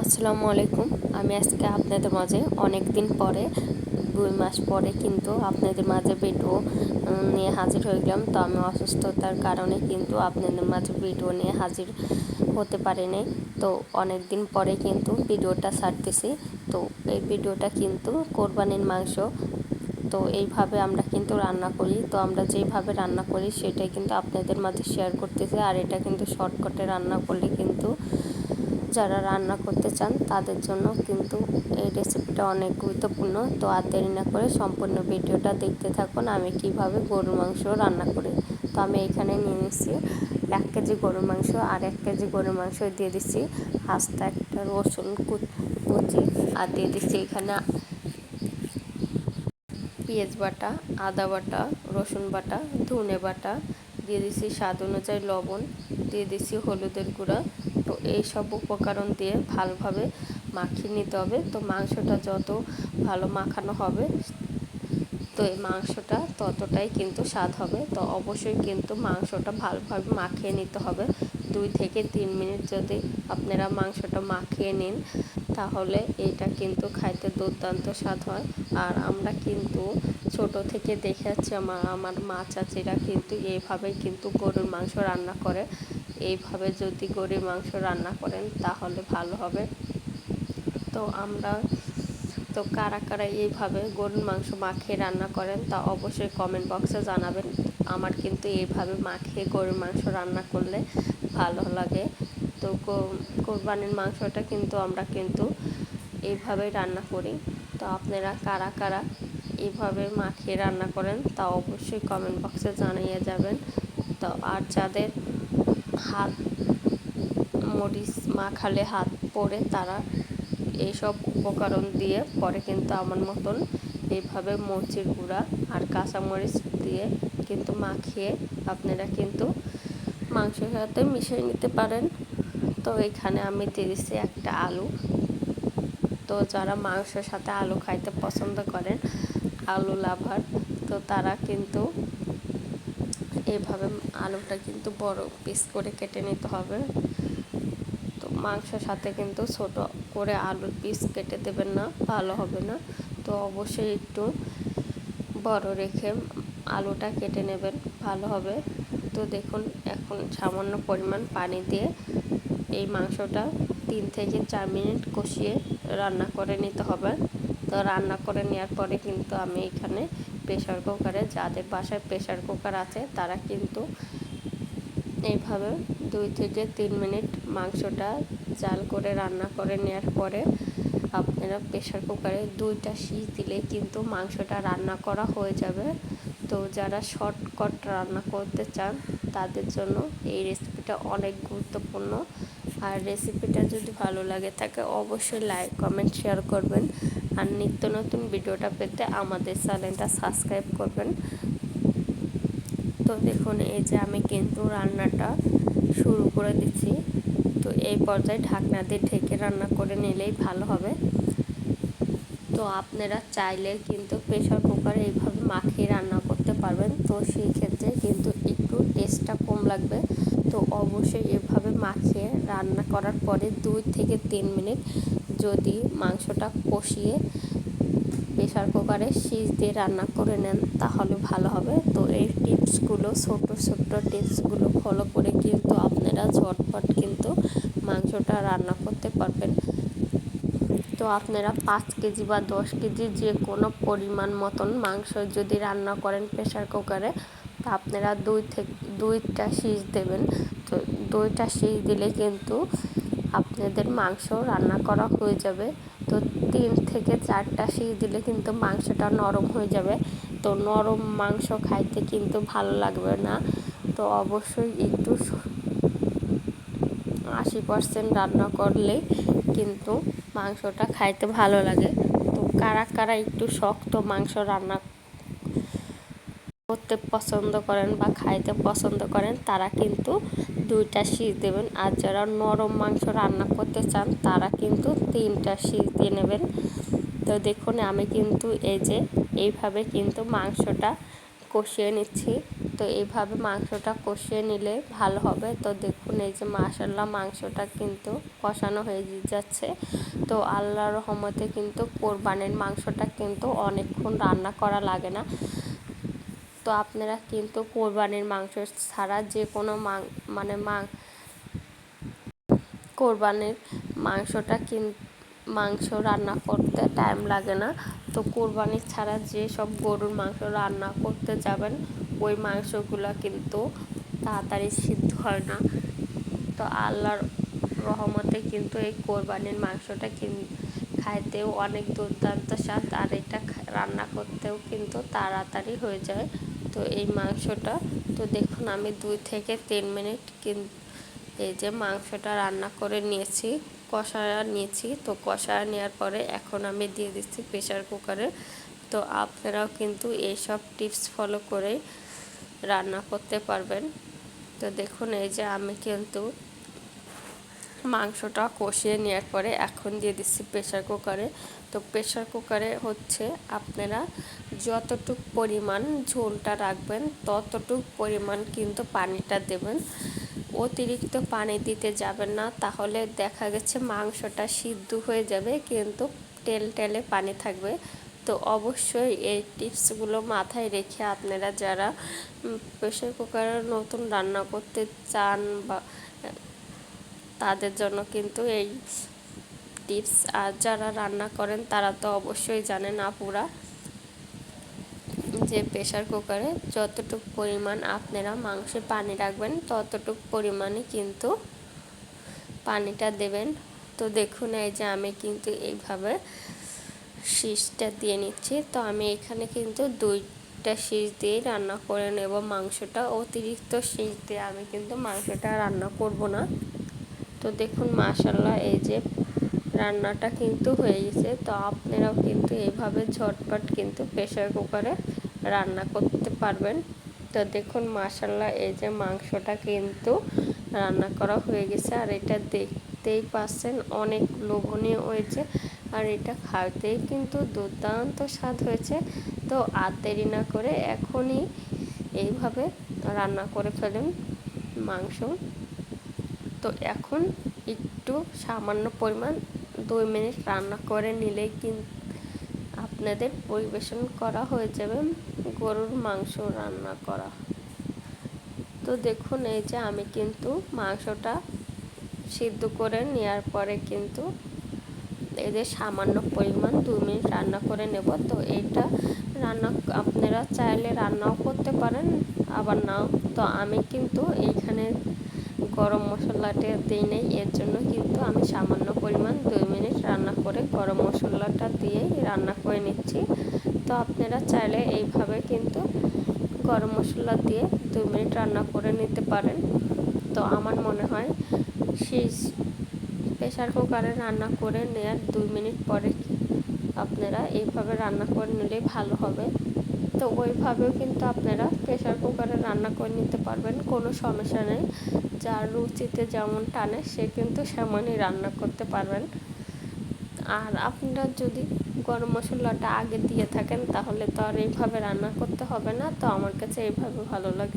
আসসালামু আলাইকুম। আমি আজকে আপনাদের মাঝে অনেক দিন পরে, দুই মাস পরে কিন্তু আপনাদের মাঝে ভিডিও নিয়ে হাজির হয়ে গেলাম। তো আমি অসুস্থতার কারণে কিন্তু আপনাদের মাঝে ভিডিও নিয়ে হাজির হতে পারিনি। তো অনেক দিন পরে কিন্তু ভিডিওটা ছাড়তেছি। তো এই ভিডিওটা কিন্তু কোরবানির মাংস। তো এইভাবে আমরা কিন্তু রান্না করি। তো আমরা যেভাবে রান্না করি, সেটাই কিন্তু আপনাদের মাঝে শেয়ার করতেছি। আর এটা কিন্তু শর্টকাটে রান্না করলে কিন্তু যারা রান্না করতে চান, তাদের জন্য কিন্তু এই রেসিপিটা অনেক গুরুত্বপূর্ণ। তো আর দেরি না করে সম্পূর্ণ ভিডিওটা দেখতে থাকুন, আমি কীভাবে গরুর মাংস রান্না করি। তো আমি এখানে নিয়ে নিচ্ছি এক কেজি গরুর মাংস আর এক কেজি গরুর মাংস দিয়ে দিচ্ছি। আস্তা একটা রসুন কুচি আর দিয়ে দিচ্ছি এখানে পেঁয়াজ বাটা, আদা বাটা, রসুন বাটা, ধনে বাটা, দিয়ে দিচ্ছি স্বাদ অনুযায়ী লবণ, দিয়ে দিচ্ছি হলুদের গুঁড়া তো এই সব উপকরণ দিয়ে ভালোভাবে মাখিয়ে নিতে হবে। তো মাংসটা যত ভালো মাখানো হবে, তো এই মাংসটা ততটাই কিন্তু স্বাদ হবে। তো অবশ্যই কিন্তু মাংসটা ভালোভাবে মাখিয়ে নিতে হবে। দুই থেকে তিন মিনিট যদি আপনারা মাংসটা মাখিয়ে নিন, তাহলে এটা কিন্তু খাইতে দুর্দান্ত স্বাদ হয়। আর আমরা কিন্তু ছোট থেকে দেখে আছি আমার আমার মা, চাচিরা কিন্তু এইভাবেই কিন্তু গরুর মাংস রান্না করে। এইভাবে যদি গরুর মাংস রান্না করেন, তাহলে ভালো হবে। তো আমরা, তো কারা কারা এইভাবে গরুর মাংস মাখিয়ে রান্না করেন, তা অবশ্যই কমেন্ট বক্সে জানাবেন। আমার কিন্তু এইভাবে মাখিয়ে গরুর মাংস রান্না করলে ভালো লাগে। তো কোরবানির মাংসটা কিন্তু আমরা কিন্তু এইভাবেই রান্না করি। তো আপনারা কারা কারা এইভাবে মাখিয়ে রান্না করেন, তা অবশ্যই কমেন্ট বক্সে জানিয়ে যাবেন। তো আর যাদের হাত মরিচ মাখালে হাত পরে তারা এইসব উপকরণ দিয়ে পরে কিন্তু আমার মতন এইভাবে মরিচের গুঁড়া আর কাঁচামরিচ দিয়ে কিন্তু মাখিয়ে আপনারা কিন্তু মাংসের সাথে মিশিয়ে নিতে পারেন। তো এখানে আমি দিয়েছি একটা আলু। তো যারা মাংসের সাথে আলু খাইতে পছন্দ করেন, আলু লাভার, তো তারা কিন্তু এভাবে আলুটা কিন্তু বড় পিস করে কেটে নিতে হবে। তো মাংসের সাথে কিন্তু ছোট করে আলুর পিস কেটে দেবেন না, ভালো হবে না। তো অবশ্যই একটু বড় রেখে আলুটা কেটে নেবেন, ভালো হবে। তো দেখুন, এখন সামান্য পরিমাণ পানি দিয়ে এই মাংসটা তিন থেকে চার মিনিট কষিয়ে রান্না করে নিতে হবে। তো রান্না করে নেওয়ার পরে কিন্তু আমি এখানে প্রেশার কুকারে যাদের বাসায় প্রেশার কুকার আছে, তারা কিন্তু এইভাবে দুই থেকে তিন মিনিট মাংসটা জাল করে রান্না করে নেওয়ার পরে আপনারা প্রেশার কুকারে দুইটা সিজ দিলে কিন্তু মাংসটা রান্না করা হয়ে যাবে। তো যারা শর্টকাট রান্না করতে চান, তাদের জন্য এই রেসিপিটা অনেক গুরুত্বপূর্ণ। আর রেসিপিটা যদি ভালো লাগে থাকে, অবশ্যই লাইক কমেন্ট শেয়ার করবেন। আর নিত্য নতুন ভিডিওটা পেতে আমাদের চ্যানেলটা সাবস্ক্রাইব করবেন। তো দেখুন, এই যে আমি কিন্তু রান্নাটা শুরু করে দিচ্ছি। তো এই পর্যায়ে ঢাকনা দিয়ে ঢেকে রান্না করে নিলেই ভালো হবে। তো আপনারা চাইলে কিন্তু প্রেশার কুকারে এইভাবে মাখিয়ে রান্না করতে পারবেন। তো সেই ক্ষেত্রে কিন্তু একটু টেস্টটা কম লাগবে। তো অবশ্যই এভাবে মাখিয়ে রান্না করার পরে দুই থেকে তিন মিনিট যদি মাংসটা কষিয়ে প্রেশার কুকারে সিজ দিয়ে রান্না করে নেন, তাহলে ভালো হবে। তো এই টিপসগুলো ছোট ছোট্ট টিপসগুলো ফলো করে কিন্তু আপনারা ঝটপট কিন্তু মাংসটা রান্না করতে পারবেন। তো আপনারা পাঁচ কেজি বা দশ কেজি যে কোনো পরিমাণ মতন মাংস যদি রান্না করেন প্রেশার কুকারে তা আপনারা দুই থেকে, দুইটা সিজ দেবেন। তো দুইটা সিজ দিলে কিন্তু আপনাদের মাংস রান্না করা হয়ে যাবে। তো তিন থেকে চারটা সিজ দিলে কিন্তু মাংসটা নরম হয়ে যাবে। তো নরম মাংস খাইতে কিন্তু ভালো লাগবে না। তো অবশ্যই একটু আশি পার্সেন্ট রান্না করলে কিন্তু মাংসটা খাইতে ভালো লাগে। তো কারা কারা একটু শক্ত মাংস রান্না করতে পছন্দ করেন বা খাইতে পছন্দ করেন, তারা কিন্তু দুইটা শীষ দেবেন। আর যারা নরম মাংস রান্না করতে চান, তারা কিন্তু তিনটা শীষ দিয়ে নেবেন। তো দেখুন, আমি কিন্তু এই যে, এইভাবে কিন্তু মাংসটা কষিয়ে নিচ্ছি। তো এইভাবে মাংসটা কষিয়ে নিলে ভালো হবে। তো দেখুন, এই যে মাসাল্লাহ মাংসটা কিন্তু কষানো হয়ে যাচ্ছে। তো আল্লাহর রহমতে কিন্তু কোরবানির মাংসটা কিন্তু অনেকক্ষণ রান্না করা লাগে না। তো আপনারা কিন্তু কোরবানির মাংস ছাড়া যে কোনো মানে কোরবানির মাংসটা কিন, মাংস রান্না করতে টাইম লাগে না। তো কোরবানি ছাড়া যে সব গরুর মাংস রান্না করতে যাবেন, ওই মাংসগুলো কিন্তু তাড়াতাড়ি সিদ্ধ হয় না। তো আল্লাহর রহমতে কিন্তু এই কোরবানির মাংসটা কিন, খাইতেও অনেক দুর্দান্ত স্বাদ, আর এটা রান্না করতেও কিন্তু তাড়াতাড়ি হয়ে যায়। তো এই মাংসটা, তো দেখুন আমি দুই থেকে তিন মিনিট এই যে মাংসটা রান্না করে নিয়েছি, কষায়া নিয়েছি, তো কষায়া নেওয়ার পরে এখন আমি দিয়ে দিচ্ছি প্রেশার কুকারে। তো আপনারাও কিন্তু এইসব টিপস ফলো করে রান্না করতে পারবেন। তো দেখুন এই যে আমি কিন্তু মাংসটা কষিয়ে নেওয়ার পরে এখন দিয়ে দিচ্ছি প্রেশার কুকারে। তো প্রেশার কুকারে হচ্ছে আপনারা যতটুক পরিমাণ ঝোলটা রাখবেন, ততটুক পরিমাণ কিন্তু পানিটা দেবেন। অতিরিক্ত পানি দিতে যাবেন না, তাহলে দেখা গেছে মাংসটা সিদ্ধ হয়ে যাবে, কিন্তু তেল টেলে পানি থাকবে। তো অবশ্যই এই টিপসগুলো মাথায় রেখে আপনারা যারা প্রেশার কুকারে নতুন রান্না করতে চান বা, তাদের জন্য কিন্তু এই টিপস, আর যারা রান্না করেন তারা তো অবশ্যই জানেন আপুরা। যে প্রেশার কুকারে যতটুকু পরিমাণ আপনারা মাংসে পানি রাখবেন, ততটুক পরিমাণে কিন্তু পানিটা দেবেন। তো দেখুন, এই যে আমি কিন্তু এইভাবে শীষটা দিয়ে নিচ্ছি। তো আমি এখানে কিন্তু দুইটা শীষ দিয়ে রান্না করে নেব মাংসটা। অতিরিক্ত শীষ দিয়ে আমি কিন্তু মাংসটা রান্না করব না। তো দেখুন মাশাল্লাহ এই যে রান্নাটা কিন্তু হয়ে গেছে। তো আপনারাও কিন্তু এইভাবে ঝটপট কিন্তু প্রেশার কুকারে রান্না করতে পারবেন। তো দেখুন মাসাল্লাহ এই যে মাংসটা কিন্তু রান্না করা হয়ে গেছে। আর এটা দেখতেই পাচ্ছেন, অনেক লোভনীয় হয়েছে। আর এটা খাওয়াতেই কিন্তু দুর্দান্ত স্বাদ হয়েছে। তো আর দেরি না করে এখনই এইভাবে রান্না করে ফেলুন মাংস। তো এখন একটু সামান্য পরিমাণ দুই মিনিট রান্না করে নিলেই কিন্তু আপনাদের পরিবেশন করা হয়ে যাবে। গরুর মাংস রান্না করা। তো দেখুন, এই যে আমি কিন্তু মাংসটা সিদ্ধ করে নেওয়ার পরে কিন্তু এদের সামান্য পরিমাণ দু মিনিট রান্না করে নেব। তো এটা রান্না, আপনারা চাইলে রান্নাও করতে পারেন, আবার নাও। তো আমি কিন্তু এইখানে গরম মশলাটা দিই নেই, এর জন্য কিন্তু আমি সামান্য পরিমাণ দুই মিনিট রান্না করে গরম মশলাটা দিয়েই রান্না করে নিচ্ছি। তো আপনারা চাইলে এইভাবে কিন্তু গরম মশলা দিয়ে দুই মিনিট রান্না করে নিতে পারেন। তো আমার মনে হয় সেই প্রেশার কুকারে রান্না করে নেওয়ার দুই মিনিট পরে আপনারা এইভাবে রান্না করে নিলেই ভালো হবে। তো ওইভাবেও কিন্তু আপনারা প্রেশার কুকারে রান্না করে নিতে পারবেন, কোনো সমস্যা নেই। যার রুচিতে যেমন টানে, সে কিন্তু সেমনই রান্না করতে পারবেন। আর আপনারা যদি গরম মশলাটা আগে দিয়ে থাকেন, তাহলে তো আর এইভাবে রান্না করতে হবে না। তো আমার কাছে এইভাবে ভালো লাগে।